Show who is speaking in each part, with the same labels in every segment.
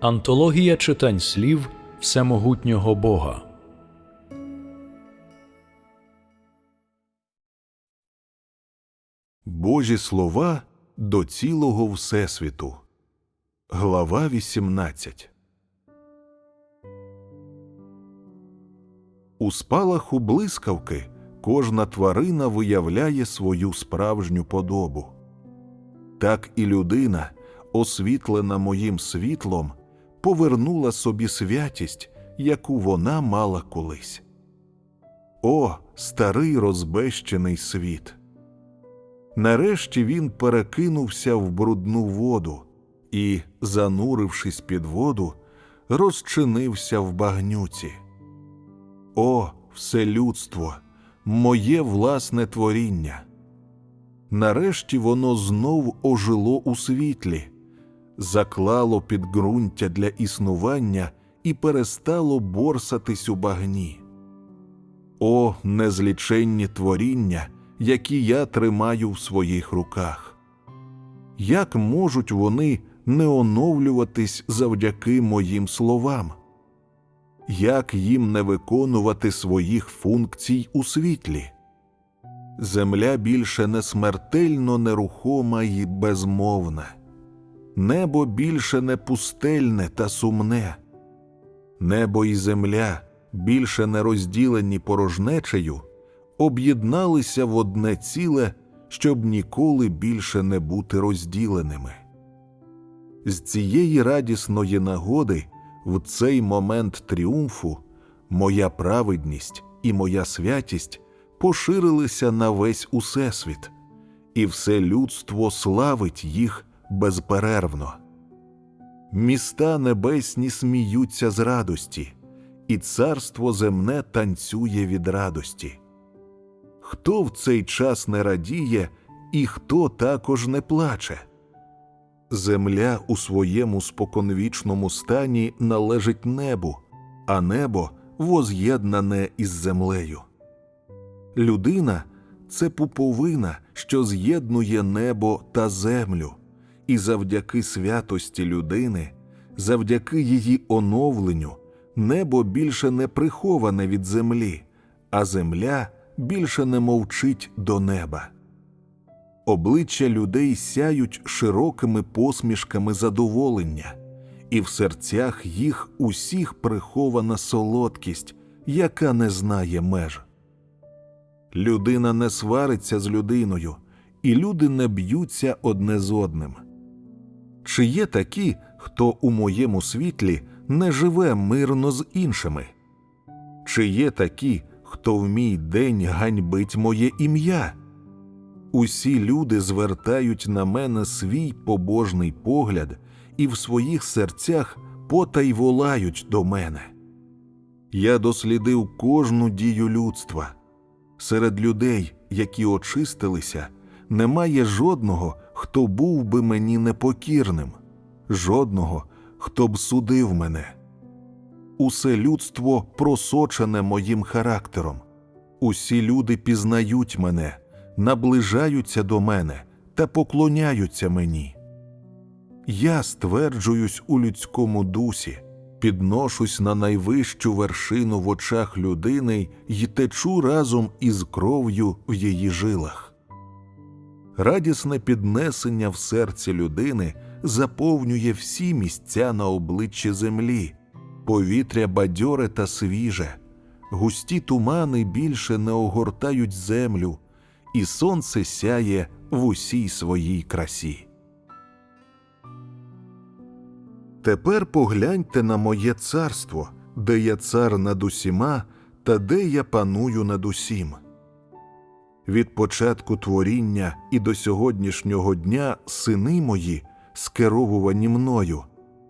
Speaker 1: Антологія читань слів Всемогутнього Бога.
Speaker 2: Божі слова до цілого Всесвіту. Глава 18 У спалаху блискавки кожна тварина виявляє свою справжню подобу. Так і людина, освітлена моїм світлом, повернула собі святість, яку вона мала колись. О, старий розбещений світ! Нарешті він перекинувся в брудну воду і, занурившись під воду, розчинився в багнюці. О, все людство, моє власне творіння! Нарешті воно знов ожило у світлі, заклало підґрунтя для існування і перестало борсатись у багні. О, незліченні творіння! які я тримаю в своїх руках. Як можуть вони не оновлюватись завдяки моїм словам? Як їм не виконувати своїх функцій у світлі? Земля більше не смертельно нерухома і безмовна, небо більше не пустельне та сумне, небо і земля більше не розділені порожнечею об'єдналися в одне ціле, щоб ніколи більше не бути розділеними. З цієї радісної нагоди, в цей момент тріумфу, моя праведність і моя святість поширилися на весь усесвіт, і все людство славить їх безперервно. Міста небесні сміються з радості, і царство земне танцює від радості хто в цей час не радіє і хто також не плаче. Земля у своєму споконвічному стані належить небу, а небо воз'єднане із землею. Людина це пуповина, що з'єднує небо та землю, і завдяки святості людини, завдяки її оновленню, небо більше не приховане від землі, а земля більше не мовчить до неба. Обличчя людей сяють широкими посмішками задоволення, і в серцях їх усіх прихована солодкість, яка не знає меж. Людина не свариться з людиною, і люди не б'ються одне з одним. Чи є такі, хто у моєму світлі не живе мирно з іншими? Чи є такі, хто в мій день ганьбить моє ім'я. Усі люди звертають на мене свій побожний погляд і в своїх серцях потай волають до мене. Я дослідив кожну дію людства. Серед людей, які очистилися, немає жодного, хто був би мені непокірним, жодного, хто б судив мене усе людство просочене моїм характером. Усі люди пізнають мене, наближаються до мене та поклоняються мені. Я стверджуюсь у людському дусі, підношусь на найвищу вершину в очах людини й течу разом із кров'ю в її жилах. Радісне піднесення в серці людини заповнює всі місця на обличчі землі, повітря бадьоре та свіже, густі тумани більше не огортають землю, і сонце сяє в усій своїй красі. Тепер погляньте на моє царство, де я цар над усіма та де я паную над усім. Від початку творіння і до сьогоднішнього дня сини мої, скеровувані мною,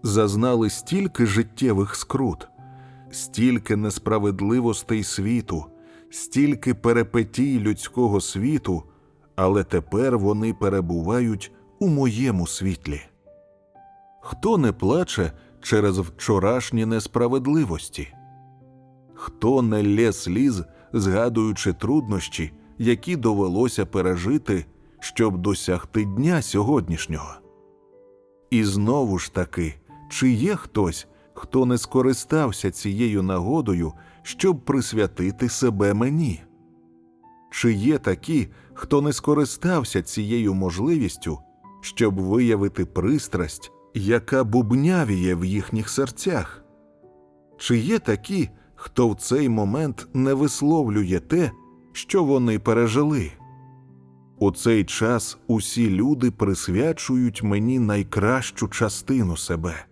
Speaker 2: зазнали стільки життєвих скрут, стільки несправедливостей світу, стільки перепетій людського світу, але тепер вони перебувають у моєму світлі. Хто не плаче через вчорашні несправедливості? Хто не лє сліз, згадуючи труднощі, які довелося пережити, щоб досягти дня сьогоднішнього? І знову ж таки чи є хтось, хто не скористався цією нагодою, щоб присвятити себе мені? Чи є такі, хто не скористався цією можливістю, щоб виявити пристрасть, яка бубнявіє в їхніх серцях? Чи є такі, хто в цей момент не висловлює те, що вони пережили? У цей час усі люди присвячують мені найкращу частину себе.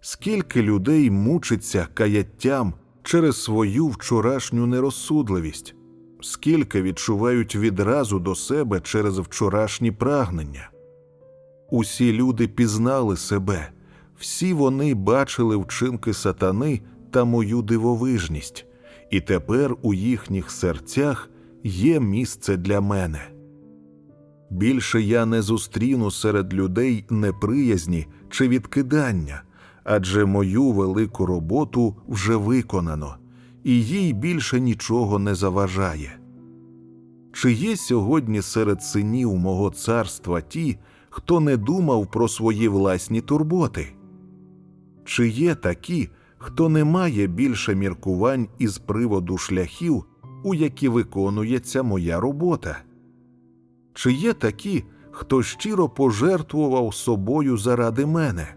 Speaker 2: Скільки людей мучиться каяттям через свою вчорашню нерозсудливість, скільки відчувають відразу до себе через вчорашні прагнення. Усі люди пізнали себе, всі вони бачили вчинки сатани та мою дивовижність, і тепер у їхніх серцях є місце для мене. Більше я не зустріну серед людей неприязні чи відкидання, адже мою велику роботу вже виконано, і їй більше нічого не заважає. Чи є сьогодні серед синів мого царства ті, хто не думав про свої власні турботи? Чи є такі, хто не має більше міркувань із приводу шляхів, у які виконується моя робота? Чи є такі, хто щиро пожертвував собою заради мене?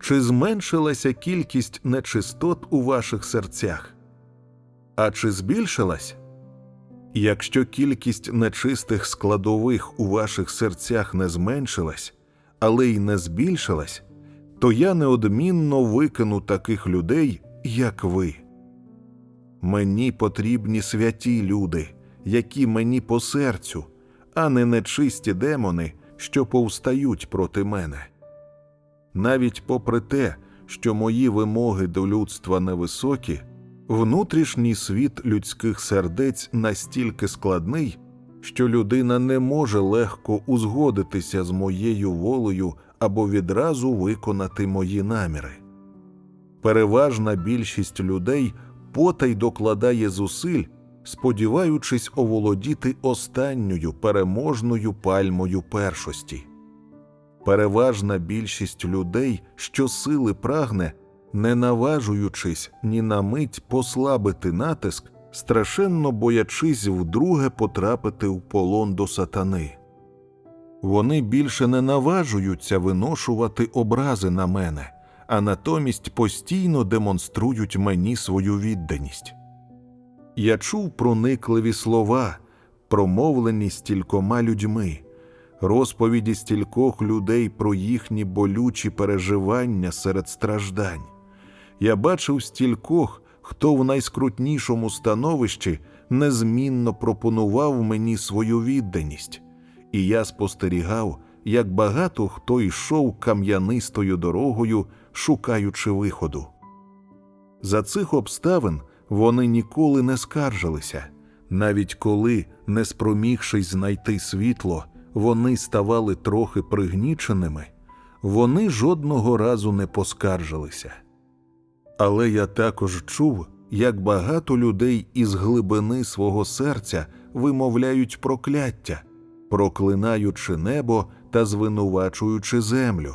Speaker 2: Чи зменшилася кількість нечистот у ваших серцях? А чи збільшилась? Якщо кількість нечистих складових у ваших серцях не зменшилась, але й не збільшилась, то я неодмінно викину таких людей, як ви. Мені потрібні святі люди, які мені по серцю, а не нечисті демони, що повстають проти мене. Навіть попри те, що мої вимоги до людства невисокі, внутрішній світ людських сердець настільки складний, що людина не може легко узгодитися з моєю волею або відразу виконати мої наміри. Переважна більшість людей потай докладає зусиль, сподіваючись оволодіти останньою переможною пальмою першості. Переважна більшість людей щосили прагне, не наважуючись ні на мить послабити натиск, страшенно боячись вдруге потрапити в полон до сатани. Вони більше не наважуються виношувати образи на мене, а натомість постійно демонструють мені свою відданість. Я чув проникливі слова, промовлені стількома людьми, розповіді стількох людей про їхні болючі переживання серед страждань. Я бачив стількох, хто в найскрутнішому становищі незмінно пропонував мені свою відданість, і я спостерігав, як багато хто йшов кам'янистою дорогою, шукаючи виходу. За цих обставин вони ніколи не скаржилися, навіть коли, не спромігшись знайти світло, вони ставали трохи пригніченими, вони жодного разу не поскаржилися. Але я також чув, як багато людей із глибини свого серця вимовляють прокляття, проклинаючи небо та звинувачуючи землю.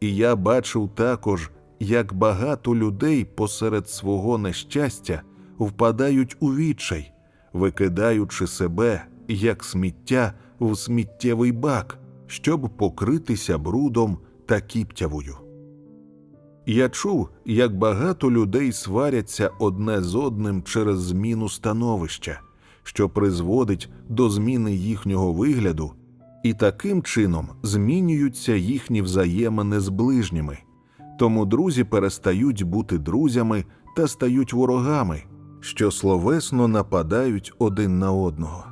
Speaker 2: І я бачив також, як багато людей посеред свого нещастя впадають у відчай, викидаючи себе як сміття в сміттєвий бак, щоб покритися брудом та кіптявою. Я чув, як багато людей сваряться одне з одним через зміну становища, що призводить до зміни їхнього вигляду, і таким чином змінюються їхні взаємини з ближніми. Тому друзі перестають бути друзями та стають ворогами, що словесно нападають один на одного.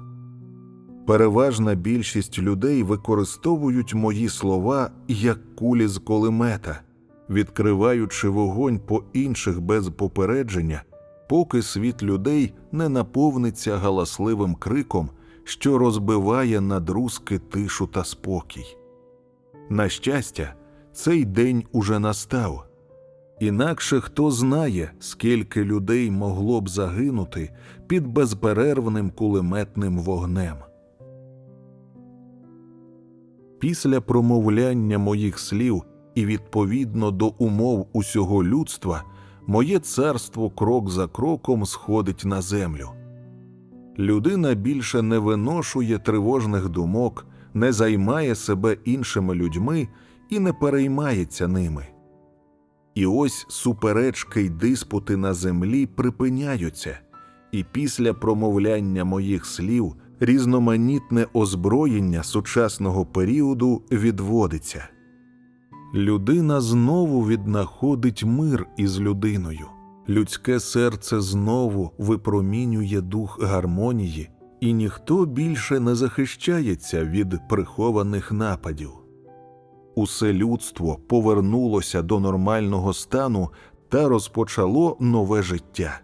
Speaker 2: Переважна більшість людей використовують мої слова як кулі з кулемета, відкриваючи вогонь по інших без попередження, поки світ людей не наповниться галасливим криком, що розбиває на друзки тишу та спокій. На щастя, цей день уже настав. Інакше хто знає, скільки людей могло б загинути під безперервним кулеметним вогнем. Після промовляння моїх слів і відповідно до умов усього людства, моє царство крок за кроком сходить на землю. Людина більше не виношує тривожних думок, не займає себе іншими людьми і не переймається ними. І ось суперечки й диспути на землі припиняються, і після промовляння моїх слів різноманітне озброєння сучасного періоду відводиться. Людина знову віднаходить мир із людиною. Людське серце знову випромінює дух гармонії, і ніхто більше не захищається від прихованих нападів. Усе людство повернулося до нормального стану та розпочало нове життя.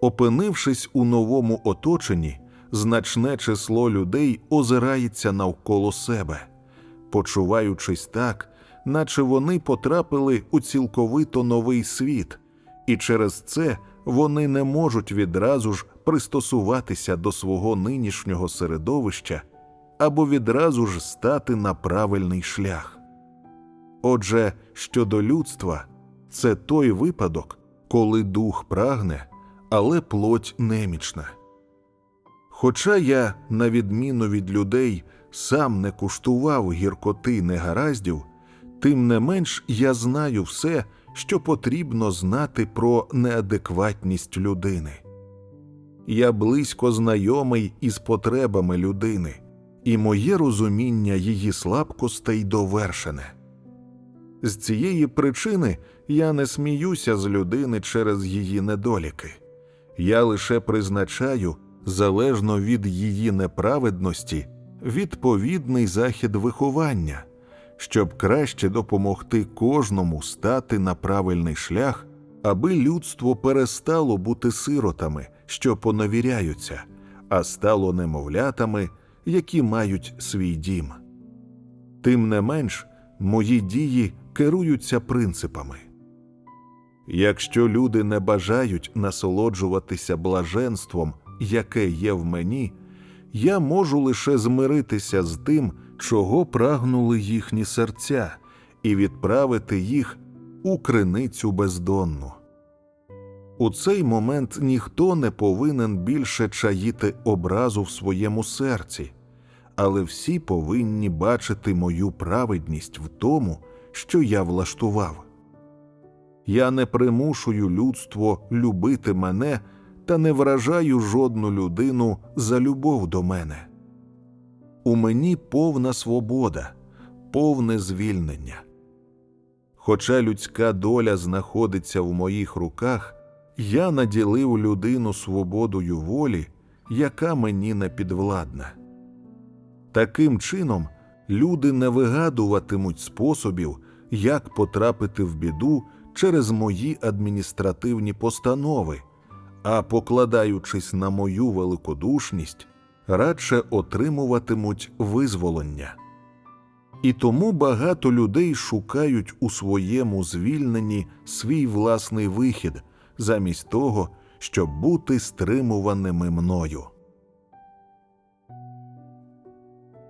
Speaker 2: Опинившись у новому оточенні, значне число людей озирається навколо себе, почуваючись так, наче вони потрапили у цілковито новий світ, і через це вони не можуть відразу ж пристосуватися до свого нинішнього середовища або відразу ж стати на правильний шлях. Отже, щодо людства, це той випадок, коли дух прагне, але плоть немічна. Хоча я, на відміну від людей, сам не куштував гіркоти негараздів, тим не менш я знаю все, що потрібно знати про неадекватність людини. Я близько знайомий із потребами людини, і моє розуміння її слабкостей довершене. З цієї причини я не сміюся з людини через її недоліки. Я лише призначаю, залежно від її неправедності, відповідний захід виховання, щоб краще допомогти кожному стати на правильний шлях, аби людство перестало бути сиротами, що поневіряються, а стало немовлятами, які мають свій дім. Тим не менш, мої дії керуються принципами. Якщо люди не бажають насолоджуватися блаженством, яке є в мені, я можу лише змиритися з тим, чого прагнули їхні серця, і відправити їх у криницю бездонну. У цей момент ніхто не повинен більше чаїти образу в своєму серці, але всі повинні бачити мою праведність в тому, що я влаштував. Я не примушую людство любити мене та не вражаю жодну людину за любов до мене. У мені повна свобода, повне звільнення. Хоча людська доля знаходиться в моїх руках, я наділив людину свободою волі, яка мені не підвладна. Таким чином, люди не вигадуватимуть способів, як потрапити в біду через мої адміністративні постанови, а покладаючись на мою великодушність, радше отримуватимуть визволення. І тому багато людей шукають у своєму звільненні свій власний вихід, замість того, щоб бути стримуваними мною.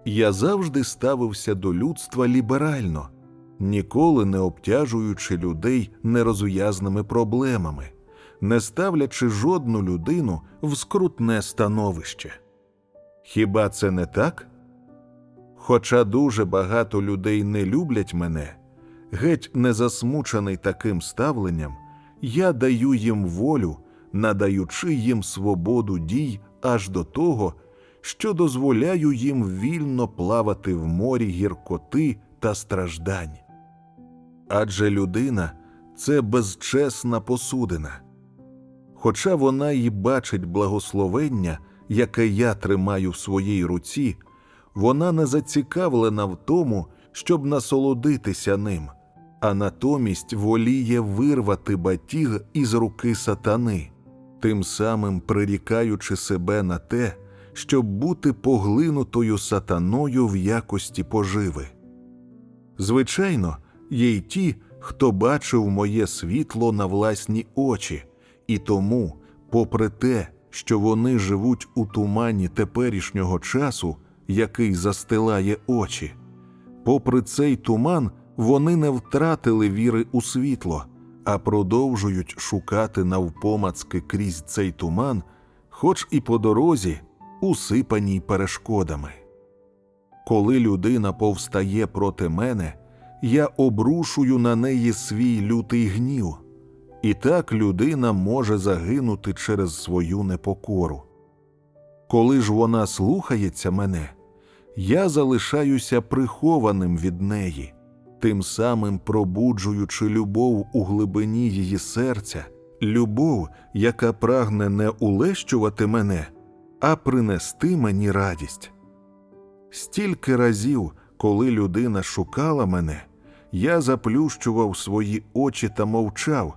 Speaker 2: Я завжди ставився до людства ліберально, ніколи не обтяжуючи людей нерозв'язними проблемами, не ставлячи жодну людину в скрутне становище. Хіба це не так? Хоча дуже багато людей не люблять мене, геть не засмучений таким ставленням, я даю їм волю, надаючи їм свободу дій аж до того, що дозволяю їм вільно плавати в морі гіркоти та страждань. Адже людина це безчесна посудина. Хоча вона й бачить благословення, яке я тримаю в своїй руці, вона не зацікавлена в тому, щоб насолодитися ним, а натомість воліє вирвати батіг із руки сатани, тим самим прирікаючи себе на те, щоб бути поглинутою сатаною в якості поживи. Звичайно, є й ті, хто бачив моє світло на власні очі, і тому, попри те, що вони живуть у тумані теперішнього часу, який застилає очі, попри цей туман, вони не втратили віри у світло, а продовжують шукати навпомацки крізь цей туман, хоч і по дорозі, усипаній перешкодами. Коли людина повстає проти мене, я обрушую на неї свій лютий гнів, і так людина може загинути через свою непокору. Коли ж вона слухається мене, я залишаюся прихованим від неї, тим самим пробуджуючи любов у глибині її серця, любов, яка прагне не улещувати мене, а принести мені радість. Стільки разів, коли людина шукала мене, я заплющував свої очі та мовчав,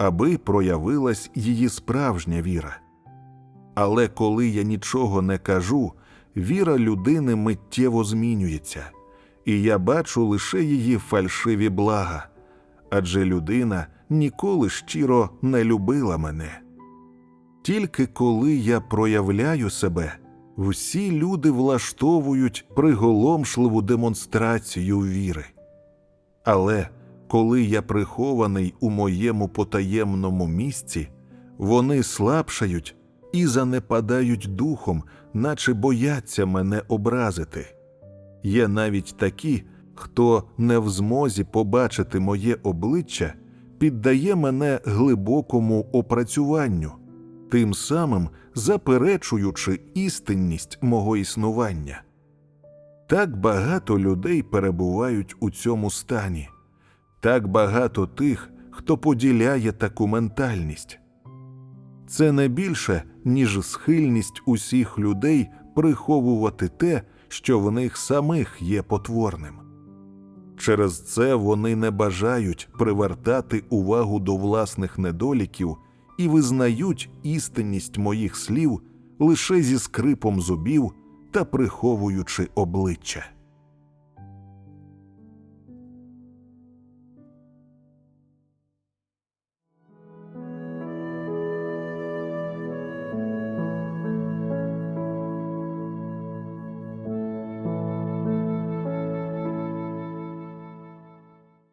Speaker 2: аби проявилась її справжня віра. Але коли я нічого не кажу, віра людини миттєво змінюється, і я бачу лише її фальшиві блага, адже людина ніколи щиро не любила мене. Тільки коли я проявляю себе, всі люди влаштовують приголомшливу демонстрацію віри. Але коли я прихований у моєму потаємному місці, вони слабшають і занепадають духом, наче бояться мене образити. Є навіть такі, хто не в змозі побачити моє обличчя, піддає мене глибокому опрацюванню, тим самим заперечуючи істинність мого існування. Так багато людей перебувають у цьому стані, так багато тих, хто поділяє таку ментальність. Це не більше, ніж схильність усіх людей приховувати те, що в них самих є потворним. Через це вони не бажають привертати увагу до власних недоліків і визнають істинність моїх слів лише зі скрипом зубів та приховуючи обличчя.